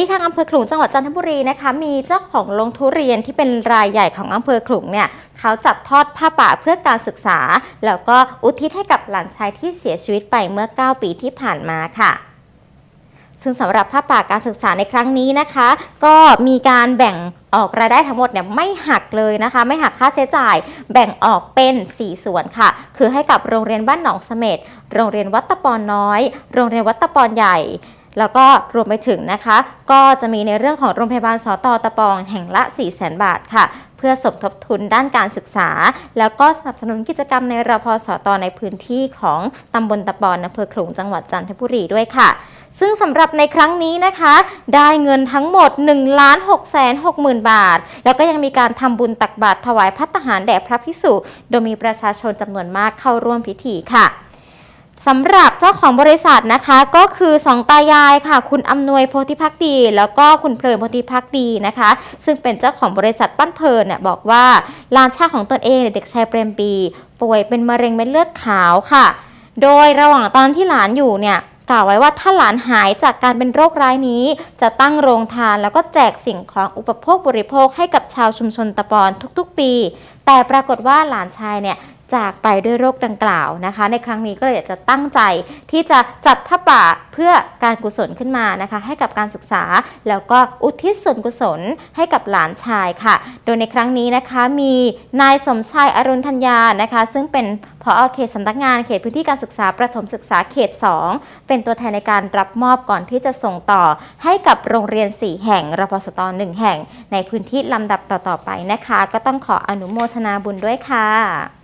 ที่ทางอำเภอขลุงจังหวัดจันทบุรีนะคะมีเจ้าของโรงทุเรียนที่เป็นรายใหญ่ของอำเภอขลุงเนี่ยเขาจัดทอดผ้าป่าเพื่อการศึกษา แล้วก็อุทิศให้กับหลานชายที่เสียชีวิตไปเมื่อ 9 ปีที่ผ่านมาค่ะซึ่งสำหรับผ้าป่าการศึกษาในครั้งนี้นะคะ ก็มีการแบ่งออกรายได้ทั้งหมดเนี่ยไม่หักเลยนะคะ ไม่หักค่าใช้จ่าย แบ่งออกเป็น 4 ส่วนค่ะ คือให้กับโรงเรียนบ้านหนองเสม็ดโรงเรียนวัดตะปอนน้อย โรงเรียนวัดตะปอนใหญ่ แล้วก็รวมไปถึงนะคะ ก็จะมีในเรื่องของโรงพยาบาลสตตะปองแห่งละ 4 0 0 0 0 0 บาทค่ะ เพื่อสมทบทุนด้านการศึกษา แล้วก็สนับสนุนกิจกรรมในรพสตในพื้นที่ของตำบลตะปอนอำเภอขลุงจังหวัดจันทบุรีด้วยค่ะซึ่งสำหรับในครั้งนี้นะคะ ได้เงินทั้งหมด1 6 6 0 0 0 0บาท แล้วก็ยังมีการทำบุญตักบาตรถวายพัตตาหารแด่พระภิกษุ โดยมีประชาชนจำนวนมากเข้าร่วมพิธีค่ะ สำหรับเจ้าของบริษัทนะคะก็คือสองตายายค่ะ คุณอำนวยโพธิพักดี แล้วก็คุณเพลินโพธิพักดีนะคะ ซึ่งเป็นเจ้าของบริษัทปั้นเพลินเนี่ยบอกว่าหลานชายของตนเองเด็กชายเปรมปี ป่วยเป็นมะเร็งเม็ดเลือดขาวค่ะ โดยระหว่างตอนที่หลานอยู่เนี่ยกล่าวไว้ว่าถ้าหลานหายจากการเป็นโรคร้ายนี้ จะตั้งโรงทานแล้วก็แจกสิ่งของอุปโภคบริโภคให้กับชาวชุมชนตะปอนทุกๆปี แต่ปรากฏว่าหลานชายเนี่ย จากไปด้วยโรคดังกล่าวนะคะ ในครั้งนี้ก็เลยอยากจะตั้งใจที่จะจัดผ้าป่าเพื่อการกุศลขึ้นมานะคะ ให้กับการศึกษาแล้วก็อุทิศส่วนกุศลให้กับหลานชายค่ะ โดยในครั้งนี้นะคะมีนายสมชายอรุณธัญญานะคะ ซึ่งเป็นผอเขตสำนักงานเขตพื้นที่การศึกษาประถมศึกษาเขต 2 เป็นตัวแทนในการรับมอบก่อนที่จะส่งต่อให้กับโรงเรียน 4 แห่งรพสตหนึ่งแห่ง ในพื้นที่ลำดับต่อๆไปนะคะ ก็ต้องขออนุโมทนาบุญด้วยค่ะ